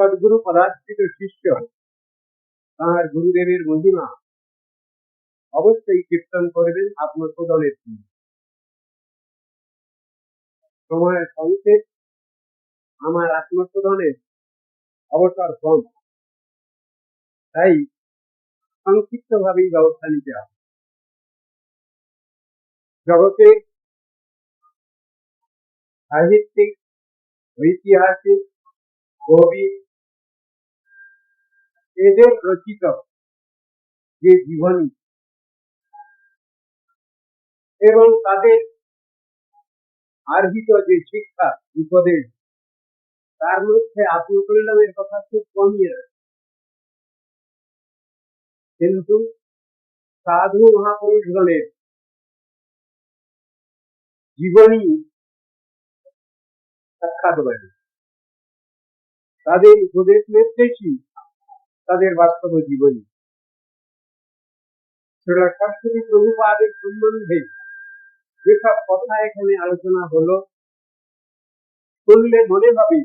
সদ্গুরু পদার্থিত শিষ্য তাহার গুরুদেবের মহিমা অবশ্যই কীর্তন করবেন আত্মপ্রদানের জন্য। সময়ের সংক্ষেপ আমার আত্মপ্রদানের অবসর কম। তাই সংক্ষিপ্ত ভাবেই ব্যবস্থা নিতে হবে। জগতে সাহিত্যিক, ঐতিহাসিক, কবি এদের রচিত যে জীবনী এবং তাদের আর্জিত যে শিক্ষা, উপদেশ, তার মধ্যে আত্মকল্যাণের কথা খুব কমই আছে। কিন্তু সাধু মহাপুরুষগণের জীবনী সাক্ষাৎ বাণী তাদের উপদেশ নির্দেশই তাদের বাস্তব জীবনী। শ্রীলা সরস্বতী প্রভুপাদের সম্বন্ধে যেসব কথা এখানে আলোচনা হলো, শুনলে মনে হবে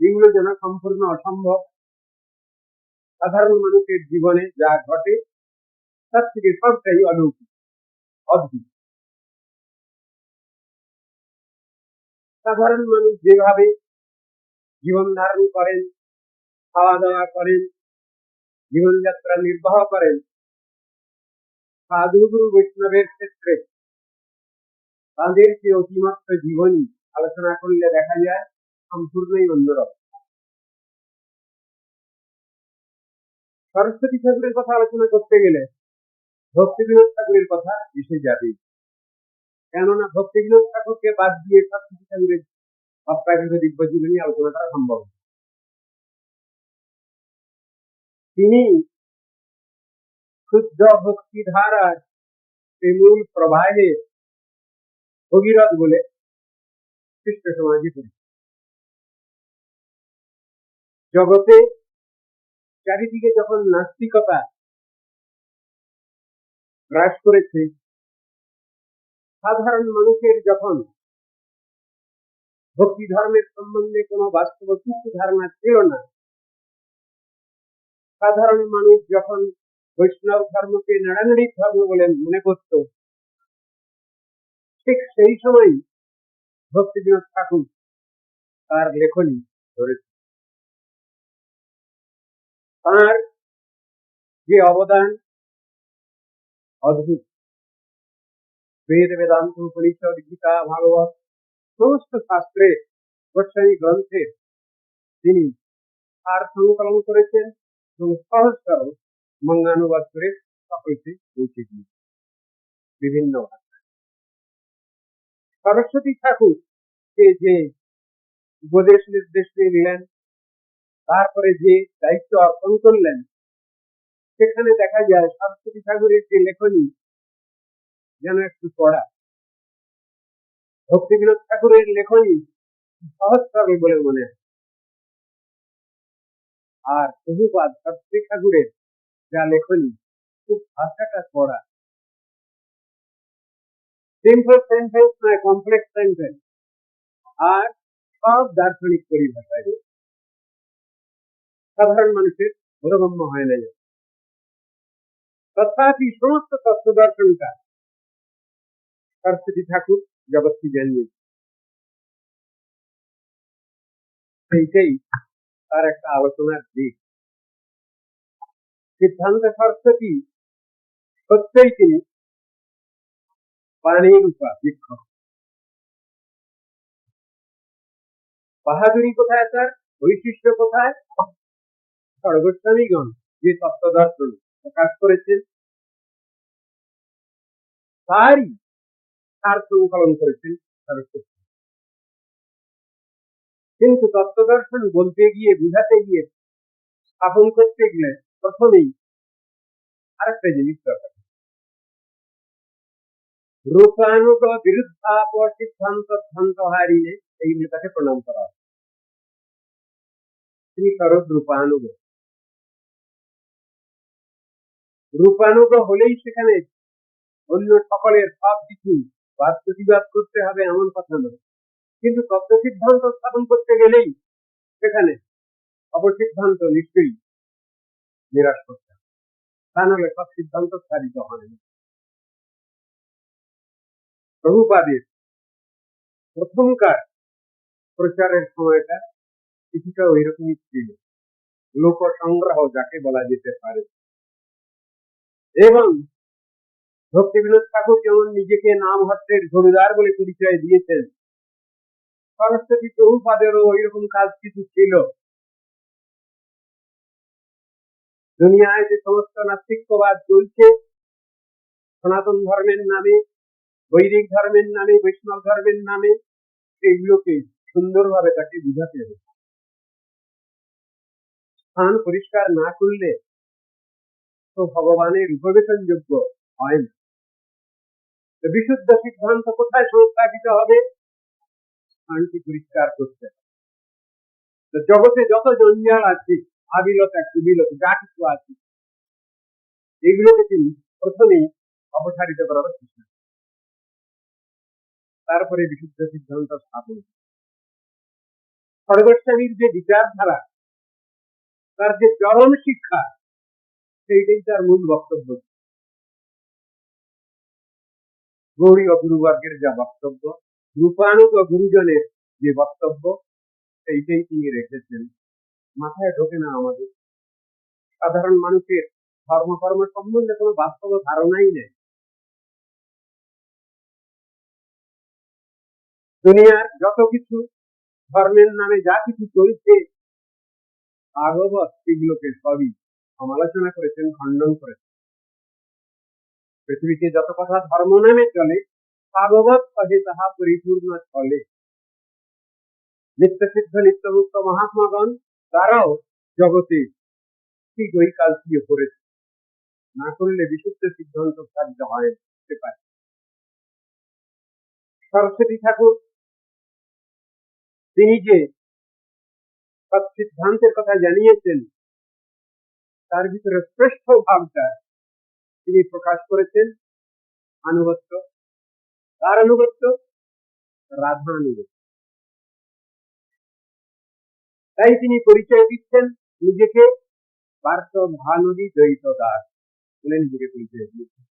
এগুলো যেন সম্পূর্ণ অসম্ভব। সাধারণ মানুষের জীবনে যা ঘটে, তার থেকে সবটাই অলৌকিক অদ্ভুত। সাধারণ মানুষ যেভাবে জীবন ধারণ করেন খাওয়া দাওয়া করেন, জীবনযাত্রা নির্বাহ করেন। সাধুগুরু বৈষ্ণবের ক্ষেত্রে তাদের যে অতিমাত্র জীবনী আলোচনা করলে দেখা যায়, সম্পূর্ণই অন্যরকম। সরস্বতী ঠাকুরের কথা আলোচনা করতে গেলে ভক্তি বিনোদ ঠাকুরের কথা এসে যাবে। কেননা ভক্তি বিনোদ ঠাকুরকে বাদ দিয়ে সরস্বতী ঠাকুরের অপ্রাকৃত দিব্য জীবনী আলোচনা করা সম্ভব। তিনি শুদ্ধ ভক্তি ধারার মূল প্রবাহে ভগীরথ বলে খ্রিস্ট সমাজে পরিচিত জগতে চারিদিকে যখন নাস্তিকতা গ্রাস করেছে, সাধারণ মানুষের যখন ভক্তি ধর্মের সম্বন্ধে কোনো বাস্তব কিছু ধারণা ছিল না সাধারণ মানুষ যখন বৈষ্ণব ধর্মকে নাড়ানাড়ি ধর্ম বলে মনে করত, ঠিক সেই সময় ভক্তিবিনোদ ঠাকুর তার লেখনী ধরেছে। তার যে অবদান অদ্ভুত। বেদ, বেদান্ত, উপনিষদ, গীতা, ভাগবত, সমস্ত শাস্ত্রের গোস্বামী গ্রন্থে তিনি তার সংকলন করেছেন। এবং সহজ সরল মঙ্গানুবাদ করে সকলকে পৌঁছে দিয়েছেন বিভিন্ন সরস্বতী ঠাকুর যে উপদেশ নির্দেশ নিলেন, তারপরে যে দায়িত্ব অর্পণ করলেন, সেখানে দেখা যায় সরস্বতী ঠাকুরের যে লেখনী যেন একটু পড়া। ভক্তি বিনোদ ঠাকুরের লেখনী সহজ সরল বলে মনে হয়। আর প্রভুপাদ সরস্বতী ঠাকুরের যা লেখনী খুব ভাষাটা পড়া সিম্পল সেন্টেন্স নয় কমপ্লেক্স সেন্টেন্স আর সব দার্শনিক পরিভাষায়। সাধারণ মানুষের বোধগম্য হয় না। তথাপি সমস্ত তত্ত্ব দর্শনটা সরস্বতী ঠাকুর জগৎকে জানিয়েছে। সেইটাই তার একটা আলোচনার দিক। সিদ্ধান্ত সরস্বতী সত্যই তিনি পানি রূপা বৃক্ষ বাহাদুরি কোথায় তার বৈশিষ্ট্য কোথায়? সর্বস্বামীগণ যে তত্ত্ব দর্শন প্রকাশ করেছেন, তারই তার সংকলন করেছেন সরস্বতী। কিন্তু তত্ত্ব দর্শন বলতে গিয়ে, বুঝাতে গিয়ে, স্থাপন করতে গেলে প্রথমেই আরেকটা জিনিস দরকার। রূপানুগ বিরুদ্ধাপ সিদ্ধান্ত ভ্রান্ত হারিয়ে এই নেতাকে প্রণাম করা। তিনি শরৎ রূপানুগ। রূপানুগ হলেই সেখানে অন্য সকলের সব কিছু বাদ প্রতিবাদ করতে হবে এমন কথা নয়। কিন্তু তত্ত্ব সিদ্ধান্ত স্থাপন করতে গেলেই সেখানে অপসিদ্ধান্ত নিশ্চয়ই নিরাশ করতে হবে। তা নাহলে সব সিদ্ধান্ত সারিত হয় না। প্রভুপাদের প্রথমকার প্রচারের সময়টা কিছুটা ওই রকমই ছিল। লোক সংগ্রহ যাকে বলা যেতে পারে। এবং ভক্তিবিনোদ ঠাকুর যেমন নিজেকে নাম হস্তের জমিদার বলে পরিচয় দিয়েছেন সরস্বতী প্রভুপাদেরও ওই রকম কাজ কিছু ছিল। দুনিয়ায় যে সমস্ত নাস্তিক্যবাদ চলছে, সনাতন ধর্মের নামে, বৈদিক ধর্মের নামে, বৈষ্ণব ধর্মের নামে, সেইগুলোকে সুন্দরভাবে তাকে বুঝাতে হবে। স্থান পরিষ্কার না করলে তো ভগবানের উপবেশনযোগ্য হয় না। বিশুদ্ধ সিদ্ধান্ত কোথায় সংস্থাপিত হবে? স্থানটি পরিষ্কার করতে তো জগতে যত জঞ্জাল আছে আবিলতা কুবিলত, যা কিছু আছে, এগুলোকে তিনি প্রথমেই অপসারিত করার চেষ্টা তারপরে বিশুদ্ধ সিদ্ধান্ত স্থাপন খড়গোস্বামীর যে বিচারধারা, তার যে চরম শিক্ষা, সেইটাই তার মূল বক্তব্য। গৌরী ও যা বক্তব্য রূপানুক গুরুজনের যে বক্তব্য সেইটাই তিনি রেখেছেন। মাথায় ঢোকে না আমাদের। সাধারণ মানুষের ধর্মকর্ম সম্বন্ধে কোনো বাস্তব ধারণাই নেই। দুনিয়ার যত কিছু, ধর্মের নামে যা কিছু চলছে, ভাগবত সেগুলোকে সবই সমালোচনা করেছেন, খণ্ডন করেছেন। পৃথিবীতে যত কথা ধর্ম নামে চলে ভাগবত সহে তাহা পরিপূর্ণ চলে নিত্য সিদ্ধ নিত্যমুক্ত মহাত্মাগণ তারাও জগতে ঠিক ওই কাজটিও করেছে। না করলে বিশুদ্ধ সিদ্ধান্ত কার্য হয় হতে পারে। সরস্বতী ঠাকুর, তিনি যে সিদ্ধান্তের কথা জানিয়েছেন, তার ভিতরে শ্রেষ্ঠ ভাবটা তিনি প্রকাশ করেছেন, আনুগত্য কার আনুগত্য রাধা আনুগত্য তাই তিনি পরিচয় দিচ্ছেন নিজেকে পার্থ ভানুদি দ্বৈত দাস বলে নিজেকে পরিচয় দিয়েছেন।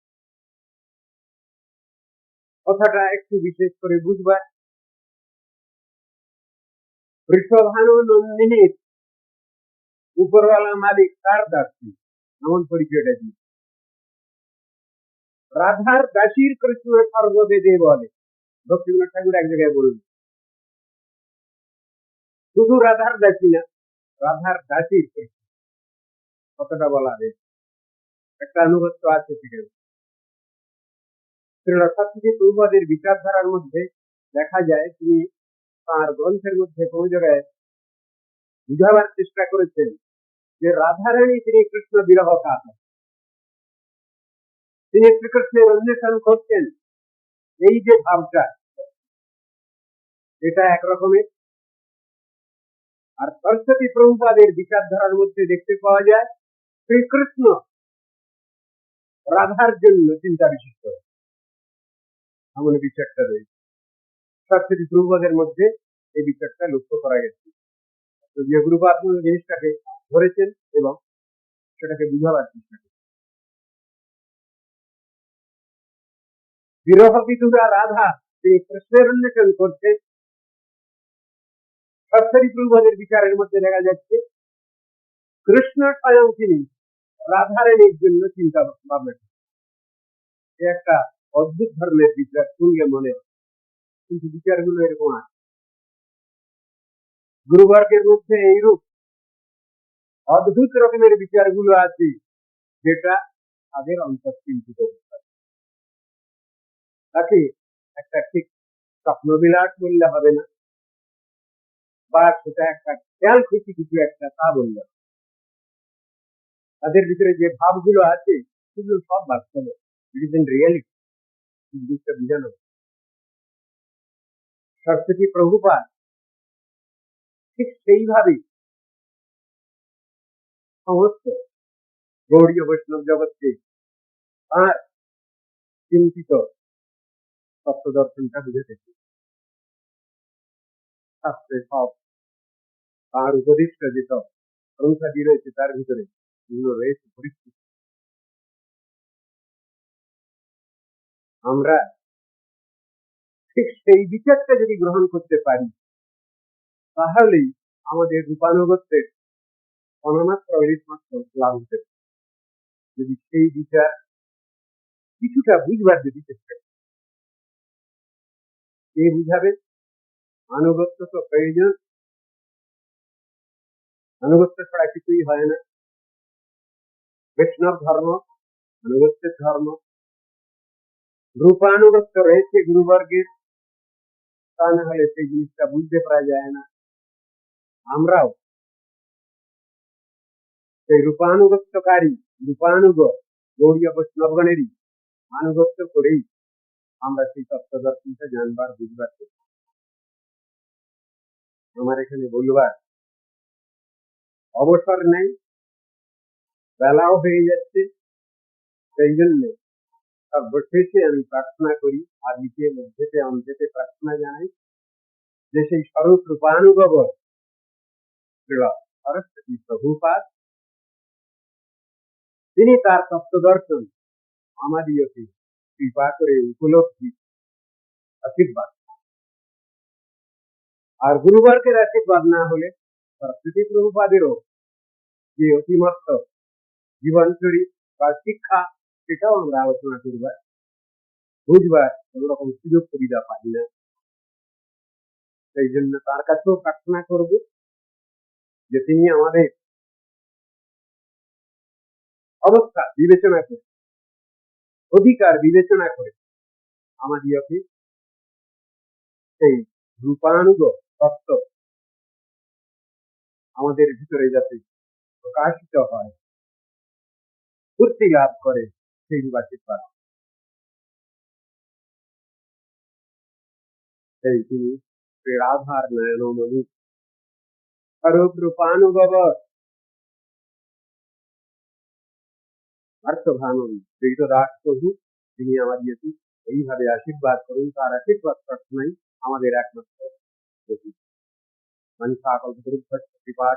কথাটা একটু বিশেষ করে বুঝবার। বৃষভানু নন্দিনীর উপরওয়ালা মালিক তার দাসী? এমন পরিচয়টা দিয়ে রাধার দাসীর কৃষ্ণ সর্ববেদে বলে। ভক্তিবিনোদ ঠাকুর এক জায়গায় বললেন, শুধু রাধার দাসী না, রাধার দাসীর কৃষ্ণ। কতটা বলা হয়েছে। একটা আনুগত্য আছে সেখানে। শ্রীল সত্যজি প্রভুপাদের বিচারধারার মধ্যে দেখা যায়, তিনি তার গ্রন্থের মধ্যে কোনো জায়গায় বুঝাবার চেষ্টা করেছেন যে রাধারানী তিনি কৃষ্ণ বিরহ কাত তিনি শ্রীকৃষ্ণের অন্বেষণ করছেন, এই যে ভাবটা, এটা একরকমের আর সরস্বতী প্রভুপাদের বিচারধারার মধ্যে দেখতে পাওয়া যায়, শ্রীকৃষ্ণ রাধার জন্য চিন্তা বিশিষ্ট এমন বিচারটা রয়েছে। সরস্বতী প্রভুপাদের মধ্যে এই বিচারটা লক্ষ্য করা গেছে। তো যে গুরুপাদ জিনিসটাকে ধরেছেন এবং সেটাকে বুঝাবার চেষ্টা করেছেন বিরহ বিদুরা রাধা, তিনি কৃষ্ণের করছেন সরস্বতী প্রভুপাদের বিচারের মধ্যে দেখা যাচ্ছে, কৃষ্ণ স্বয়ং তিনি রাধারানীর জন্য চিন্তা একটা অদ্ভুত ধরনের বিচার, শুনলে মনে হয়, কিন্তু বিচারগুলো এরকম আছে। গুরুবর্গের মধ্যে এইরূপ অদ্ভুত রকমের বিচারগুলো আছে, যেটা তাদের অন্তর্চিন্তিত তাকে একটা ঠিক স্বপ্নবিলাস বললে হবে না। বা সেটা একটা খেয়াল খুশি কিছু একটা তা বললে তাদের ভিতরে যে ভাবগুলো আছে, সেগুলো সব বাস্তব। ইট ইজ ইন রিয়েলিটি জিনিসটা বোঝানো সরস্বতী প্রভুপাদ ঠিক সেইভাবে সমস্ত গৌরীয় বৈষ্ণব জগৎকে তার চিন্তিত তত্ত্ব দর্শনটা বুঝেছে শাস্ত্রে সব তার উপদেশটা যেসব সংখ্যাটি রয়েছে, তার ভিতরে এগুলো রয়েছে পরিস্থিতি আমরা ঠিক সেই বিচারটা যদি গ্রহণ করতে পারি, তাহলেই আমাদের রূপানুগত্যের অনামাত্র মাত্র লাভ হতে। যদি সেই বিচার কিছুটা বুঝবার যদি চেষ্টা। কে বুঝাবে আনুগত্য তো প্রয়োজন আনুগত্য ছাড়া কিছুই হয় না বৈষ্ণব ধর্ম আনুগত্যের ধর্ম রূপানুগত্য রয়েছে গুরুবর্গের তা না হলে সেই জিনিসটা বুঝতে পারা যায় না আমরাও সেই রূপানুগত্যকারী রূপানুগ গৌরীয় বৈষ্ণবগণেরই আনুগত্য করেই আমরা সেই তত্ত্বদর্শনটা জানবার বুঝবার চেষ্টা আমার এখানে বলবার অবসর নেই, বেলাও হয়ে যাচ্ছে, সেই জন্য সর্বশেষে আমি প্রার্থনা করি আদিতে মধ্যেতে অন্তেতে প্রার্থনা জানাই যে সেই স্বরূপ রূপানুগব সরস্বতী প্রভুপাদ। তিনি তার তত্ত্বদর্শন আমাদিওকে কৃপা করে উপলব্ধি আশীর্বাদ আর গুরুবর্গের আশীর্বাদ না হলে সরস্বতী প্রভুপাদেরও যে অতিমত্ত জীবনচরিত বা শিক্ষা সেটাও আমরা আলোচনা করবার বুঝবার কোন রকম সুযোগ সুবিধা পাই না সেই জন্য তার কাছেও প্রার্থনা করব যে তিনি আমাদের অবস্থা বিবেচনা করে অধিকার বিবেচনা করে। আমাদিওকে সেই রূপানুগ তত্ত্ব আমাদের ভিতরে যাতে প্রকাশিত হয় পূর্তি লাভ করে সেই আশীর্বাদ সেই তিনি রাধার নয়নমণি স্বরূপ রূপানুগব প্রভু তিনি আমাদেরকে এইভাবে আশীর্বাদ করুন তার আশীর্বাদ প্রার্থনাই আমাদের একমাত্র মনসা কল্পতরুভ্যস্য কৃপা